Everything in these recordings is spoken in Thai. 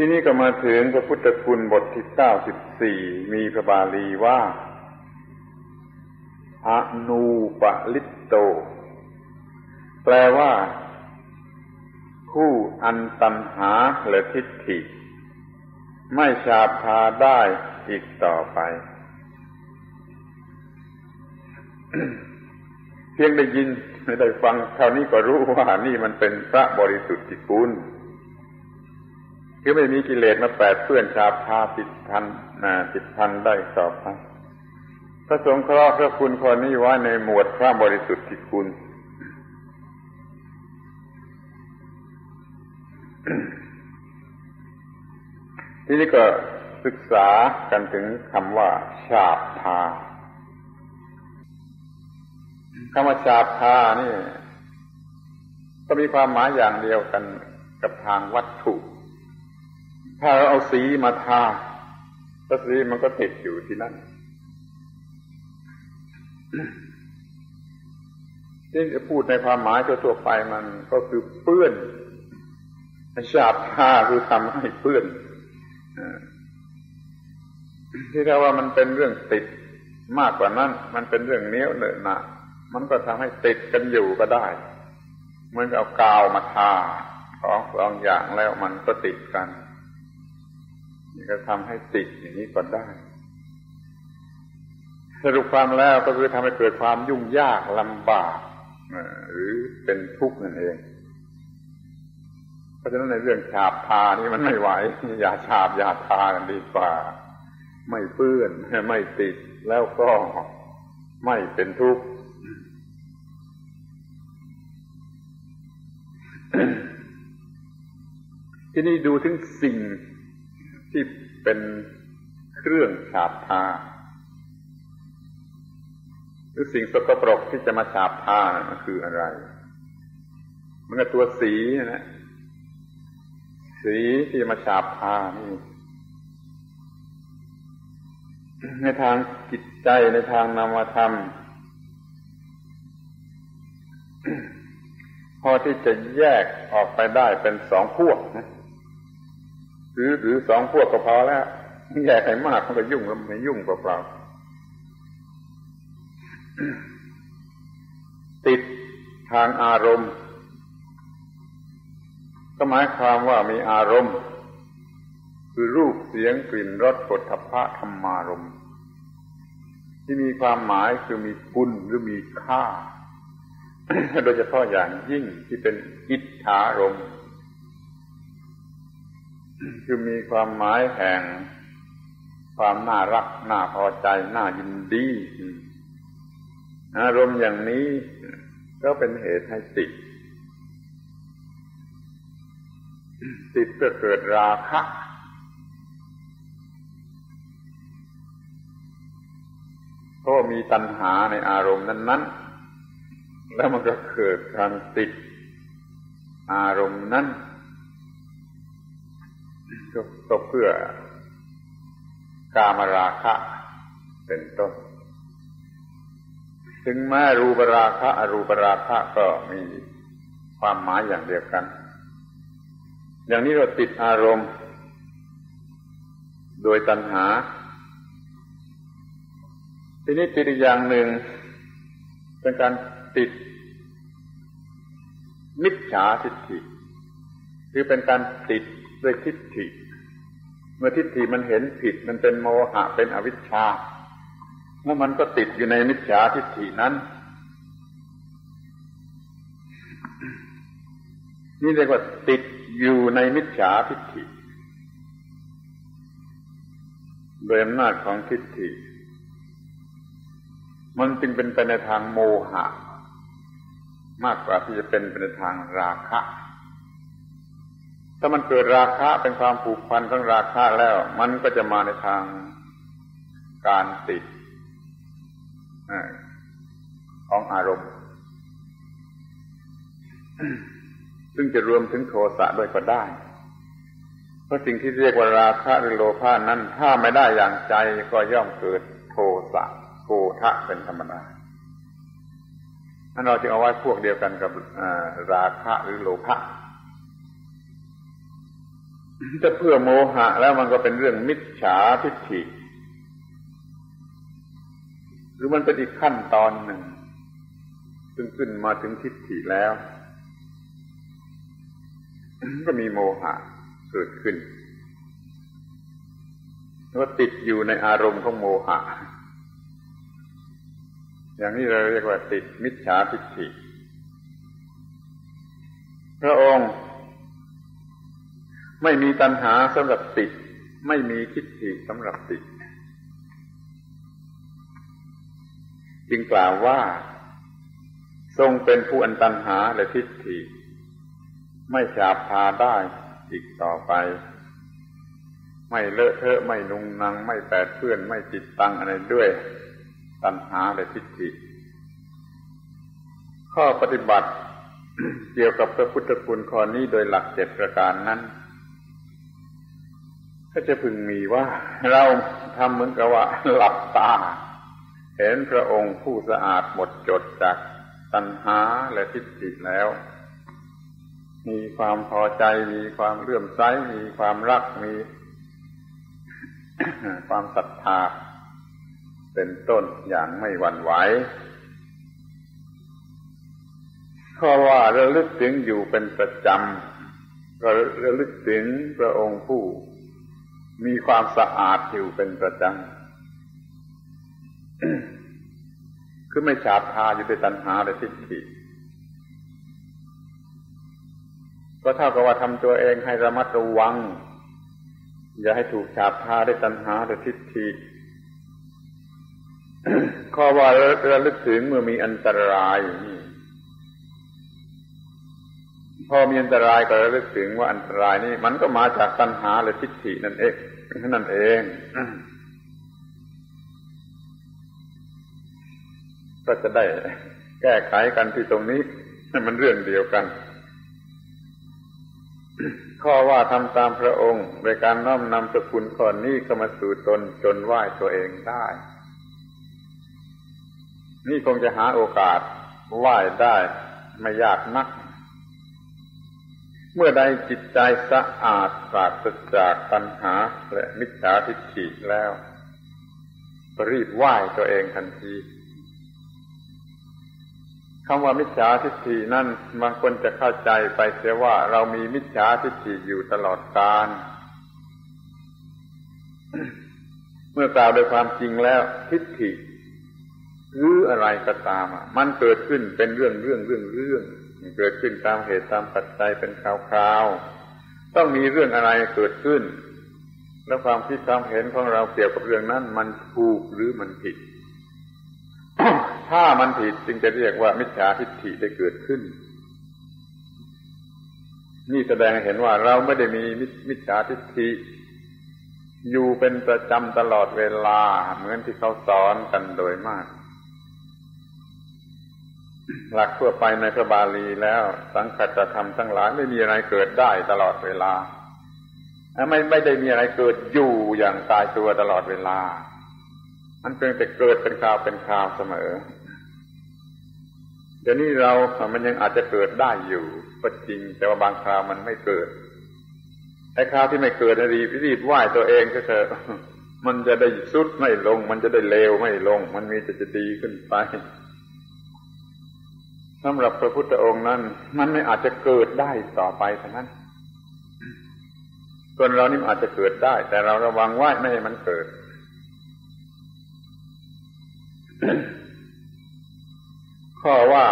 ที่นี้ก็มาถึงพระพุทธคุณบทที่เก้าสิบสี่มีพระบาลีว่าอนูปลิตโต แปลว่า ผู้อันตันหาและทิฏฐิ ไม่ชาพาได้อีกต่อไป เพียงได้ยินได้ฟังเท่านี้ก็รู้ว่านี่มันเป็นพระบริสุทธิ์คุณ คือไม่มีกิเลสมาแปดเปื้อนชาพาติดพันนาติดพันได้ต่อไปพระสงฆ์เคราะห์พระคุณคนนี้ไว้ในหมวดพระบริสุทธิ์คุณ ทีนี้ก็ศึกษากันถึงคำว่าชาบพาคำว่าชาบพานี่ ก็มีความหมายอย่างเดียวกันกับทางวัตถุ ถ้าเราเอาสีมาทาสีมันก็ติดอยู่ที่นั่นที่จะพูดในความหมายทั่วไปมันก็คือเปื้อนชาบผ้าคือทำให้เปื้อนที่เรียกว่ามันเป็นเรื่องติดมากกว่านั้น มันเป็นเรื่องเนี้ยวเนอะหนะมันก็ทำให้ติดกันอยู่ก็ได้เหมือนเอากาวมาทาของสองอย่างแล้วมันก็ติดกัน ก็ทำให้ติดอย่างนี้ก็ได้ สรุปความแล้วก็คือทำให้เกิดความยุ่งยากลำบากหรือเป็นทุกข์นั่นเอง เพราะฉะนั้นในเรื่องฉาบทานี่มันไม่ไหว อย่าฉาบอย่าทากันดีกว่า ไม่เปื้อนไม่ติดแล้วก็ไม่เป็นทุกข์ที่นี่ดูถึงสิ่ง ที่เป็นเครื่องฉาบทา หรือสิ่งสกปรกที่จะมาฉาบทาคืออะไร มันก็ตัวสีนะสีที่มาฉาบทานี่ในทางจิตใจในทางนามธรรม พอที่จะแยกออกไปได้เป็นสองพวกนะ หรือหรือสองพวกก็พอแล้วแยกให้มากมันก็ยุ่งแล้วไม่ยุ่งเปล่าๆติดทางอารมณ์ ก็หมายความว่ามีอารมณ์ คือรูปเสียงกลิ่นรสผลทพะธรรมารมณ์ ที่มีความหมายคือมีคุณหรือมีค่า โดยเฉพาะอย่างยิ่งที่เป็นอิทธารมณ์ คือมีความหมายแห่ง ความน่ารัก น่าพอใจ น่ายินดี อารมณ์อย่างนี้ก็เป็นเหตุให้ติด ติดเพื่อเกิดราคะเพราะมีตัณหาในอารมณ์นั้น ๆ แล้วมันก็เกิดการติดอารมณ์นั้น ก็เพื่อกามราคะเป็นต้น ถึงแม้รูปราคะอรูปราคะก็มีความหมายอย่างเดียวกัน อย่างนี้เราติดอารมณ์ โดยตัณหา ทีนี้ติดอีกอย่างหนึ่ง เป็นการติด มิจฉาทิฏฐิคือเป็นการติด ด้วยทิฏฐิ เมื่อทิฏฐิมันเห็นผิดมันเป็นโมหะเป็นอวิชชาแล้วมันก็ติดอยู่ในมิจฉาทิฏฐินั้น นี่เรียกว่าติดอยู่ในมิจฉาทิฏฐิโดยอำนาจของทิฏฐิ มันจึงเป็นไปในทางโมหะ มากกว่าที่จะเป็นไปในทางราคะ ถ้ามันเกิดราคะเป็นความผูกพันของราคะแล้ว มันก็จะมาในทางการติดของอารมณ์ ซึ่งจะรวมถึงโทสะด้วยก็ได้ เพราะสิ่งที่เรียกว่าราคะหรือโลภะนั้น ถ้าไม่ได้อย่างใจก็ย่อมเกิดโทสะโกทะเป็นธรรมดาท่านเราจึงเอาไว้พวกเดียวกันกับราคะหรือโลภะ จะเพื่อโมหะแล้วมันก็เป็นเรื่องมิจฉาทิฏฐิ หรือมันเป็นอีกขั้นตอนหนึ่ง ซึ่งขึ้นมาถึงทิฏฐิแล้ว ก็มีโมหะเกิดขึ้นว่าติดอยู่ในอารมณ์ของโมหะ อย่างนี้เราเรียกว่าติดมิจฉาทิฏฐิ พระองค์ ไม่มีตัณหาสำหรับติด ไม่มีทิฏฐิสำหรับติด จึงกล่าวว่า ทรงเป็นผู้อันตัณหาและทิฏฐิ ไม่ฉาบพาได้อีกต่อไป ไม่เลอะเทอะไม่นุงนัง ไม่แปดเพื่อนไม่จิตตังอะไรด้วย ตัณหาและทิฏฐิ ข้อปฏิบัติเกี่ยวกับพระพุทธคุณข้อนี้โดยหลักเจ็ดประการนั้น ก็จะพึงมีว่า เราทำเหมือนกับว่า หลับตา เห็นพระองค์ผู้สะอาดหมดจดจากตัณหาและทิฏฐิแล้ว มีความพอใจมีความเลื่อมใสมีความรักมีความศรัทธา เป็นต้นอย่างไม่หวั่นไหวข้อว่าระลึกถึงอยู่เป็นประจำก็ระลึกถึงพระองค์ผู้ มีความสะอาดอยู่เป็นประจำ คือไม่ฉาบทาอยู่ด้วยตัณหาและทิฏฐิ ก็เท่ากับว่าทำตัวเองให้ระมัดระวัง อย่าให้ถูกฉาบทาด้วยตัณหาและทิฏฐิ ข้อว่าระลึกถึงเมื่อมีอันตรายนี่ พอมีอันตรายก็ระลึกถึงว่าอันตรายนี่มันก็มาจากตัณหาและทิฏฐินั่นเองนั่นเองก็จะได้แก้ไขกันที่ตรงนี้มันเรื่องเดียวกัน ข้อว่าทำตามพระองค์ โดยการน้อมนำสกุลข้อนี้เข้ามาสู่ตนจนไหวตัวเองได้ นี่คงจะหาโอกาสไหวได้ไม่ยากนัก เมื่อใดจิตใจสะอาดปราศจากปัญหาและมิจฉาทิฏฐิแล้ว รีบไหว้ตัวเองทันทีคำว่ามิจฉาทิฏฐินั่นบางคนจะเข้าใจไปเสียว่าเรามีมิจฉาทิฏฐิอยู่ตลอดกาลเมื่อกล่าวโดยความจริงแล้วทิฏฐิหรืออะไรก็ตามมันเกิดขึ้นเป็นเรื่องเรื่องเรื่องเรื่อง เกิดขึ้นตามเหตุตามปัจจัยเป็นคราวๆต้องมีเรื่องอะไรเกิดขึ้น แล้วความคิดความเห็นของเราเกี่ยวกับเรื่องนั้น มันถูกหรือมันผิด ถ้ามันผิดจึงจะเรียกว่ามิจฉาทิฏฐิได้เกิดขึ้น นี่แสดงเห็นว่าเราไม่ได้มีมิจฉาทิฏฐิอยู่เป็นประจำตลอดเวลาเหมือนที่เขาสอนกันโดยมาก หลักทั่วไปในพระบาลีแล้ว สังขตธรรมทั้งหลายไม่มีอะไรเกิดได้ตลอดเวลาไม่ไม่ได้มีอะไรเกิดอยู่อย่างตายตัวตลอดเวลา มันเพียงแต่เกิดเป็นคราวเป็นคราวเสมอ เดี๋ยวนี้เรา มันยังอาจจะเกิดได้อยู่ก็จริง แต่ว่าบางคราวมันไม่เกิดไอ้คราวที่ไม่เกิดรีบรีบไหวตัวเองก็เถอะมันจะได้สุดไม่ลง มันจะได้เลวไม่ลง มันมีแต่จะดีขึ้นไป สำหรับพระพุทธองค์นั้น มันไม่อาจจะเกิดได้ต่อไปเท่านั้นส่วนเรานี่อาจจะเกิดได้ แต่เราระวังไว้ไม่ให้มันเกิด ข้อว่า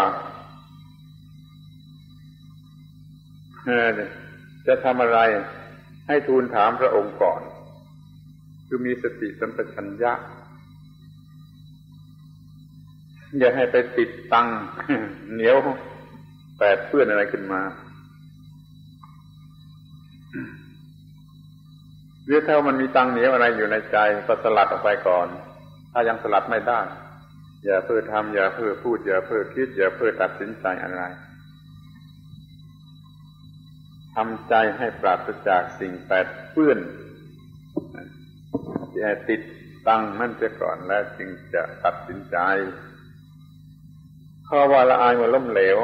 จะทำอะไรให้ทูลถามพระองค์ก่อน คือมีสติสัมปชัญญะ อย่าให้ไปติดตังเหนียวแปดเพื่อนอะไรขึ้นมาหรือถ้ามันมีตังเหนียวอะไรอยู่ในใจก็สลัดออกไปก่อน ถ้ายังสลัดไม่ได้ อย่าเพื่อทำอย่าเพื่อพูด อย่าเพื่อคิด อย่าเพื่อตัดสินใจอะไรทำใจให้ปราศจากสิ่งแปดเปื้อนอย่าติดตังนั่นเสียก่อนแล้วจึงจะตัดสินใจ ข้อว่าละอายมื่อล้มเหลว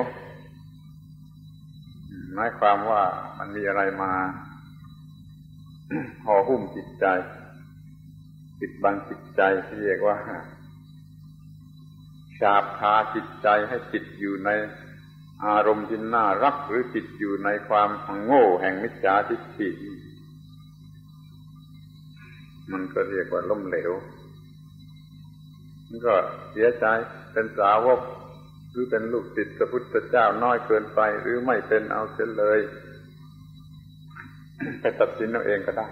หมายความว่ามันมีอะไรมาห่อหุ้มจิตใจปิดบังจิตใจที่เรียกว่าฉาบทาจิตใจให้จิตอยู่ในอารมณ์ที่น่ารักหรือจิตอยู่ในความโง่แห่งมิจฉาทิฏฐิมันก็เรียกว่าล้มเหลวมันก็เสียใจเป็นสาวก หรือเป็นลูกศิษย์พระพุทธเจ้าน้อยเกินไป หรือไม่เป็นเอาเสียเลยไปตัดสินเอาเองก็ได้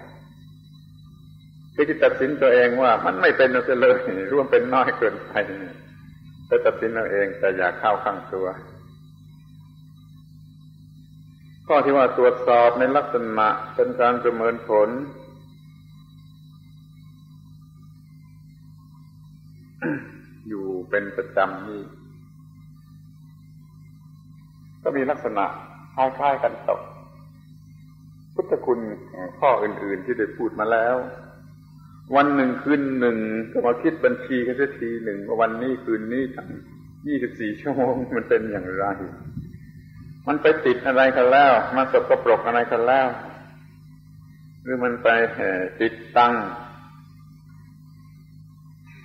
คือที่ตัดสินตัวเองว่า มันไม่เป็นเอาเสียเลยร่วมเป็นน้อยเกินไปไปตัดสินเอาเองแต่อย่าเข้าข้างตัว ข้อที่ว่าตรวจสอบในลักษณะเป็นการประเมินผลอยู่เป็นประจำนี่ ก็มีลักษณะคล้ายๆกันตกพุทธคุณข้ออื่นๆที่ได้พูดมาแล้ว วันหนึ่งคืนหนึ่งก็มาคิดบัญชีกันสักทีหนึ่งว่าวันนี้คืนนี้ทั้งยี่สิบสี่ชั่วโมงมันเป็นอย่างไร มันไปติดอะไรกันแล้ว มันสกปรกอะไรกันแล้ว หรือมันไปติดตั้ง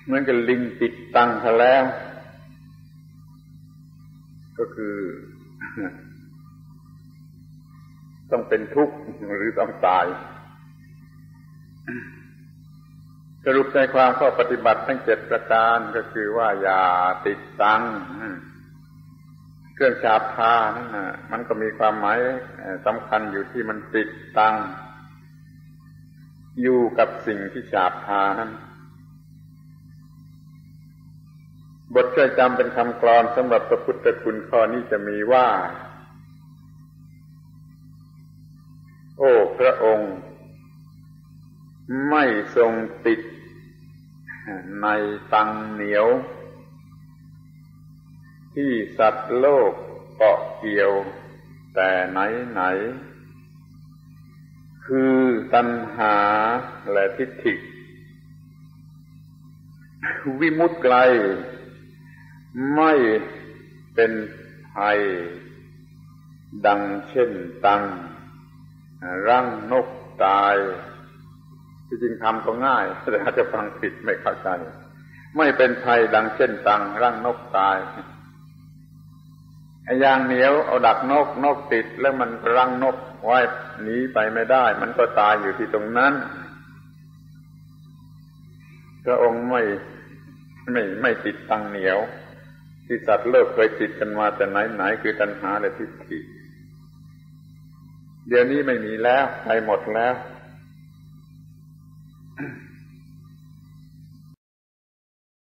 เหมือนกับลิงติดตังเขาแล้ว ก็คือ ต้องเป็นทุกข์หรือต้องตาย สรุปใจความข้อปฏิบัติทั้งเจ็ดประการก็คือว่าอย่าติดตังเครื่องฉาบทานั่นมันก็มีความหมายสำคัญอยู่ที่มันติดตังอยู่กับสิ่งที่ฉาบทานั้น บทช่วยจำเป็นคำกรอนสำหรับพระพุทธคุณข้อนี้จะมีว่า โอ้พระองค์ ไม่ทรงติด ในตังเหนียว ที่สัตว์โลกเกาะเกี่ยว แต่ไหนไหน คือตัณหาและทิฏฐิวิมุตไกล ไม่เป็นภัย ดังเช่นตัง ร่างนกตายที่จริงทำก็ง่าย แต่อาจจะฟังผิดไม่เข้าใจ ไม่เป็นภัยดังเช่นตัง ร่างนกตายไอ้ยางเหนียวเอาดักนกนกติด แล้วมันรังนกไว้หนีไปไม่ได้ มันก็ตายอยู่ที่ตรงนั้นพระองค์ไม่ไม่ไม่ติดตังเหนียว ที่สัตว์โลกเคยติดกันมาแต่ไหนไหนคือตัณหาและทิฏฐิเดี๋ยวนี้ไม่มีแล้วไปหมดแล้ว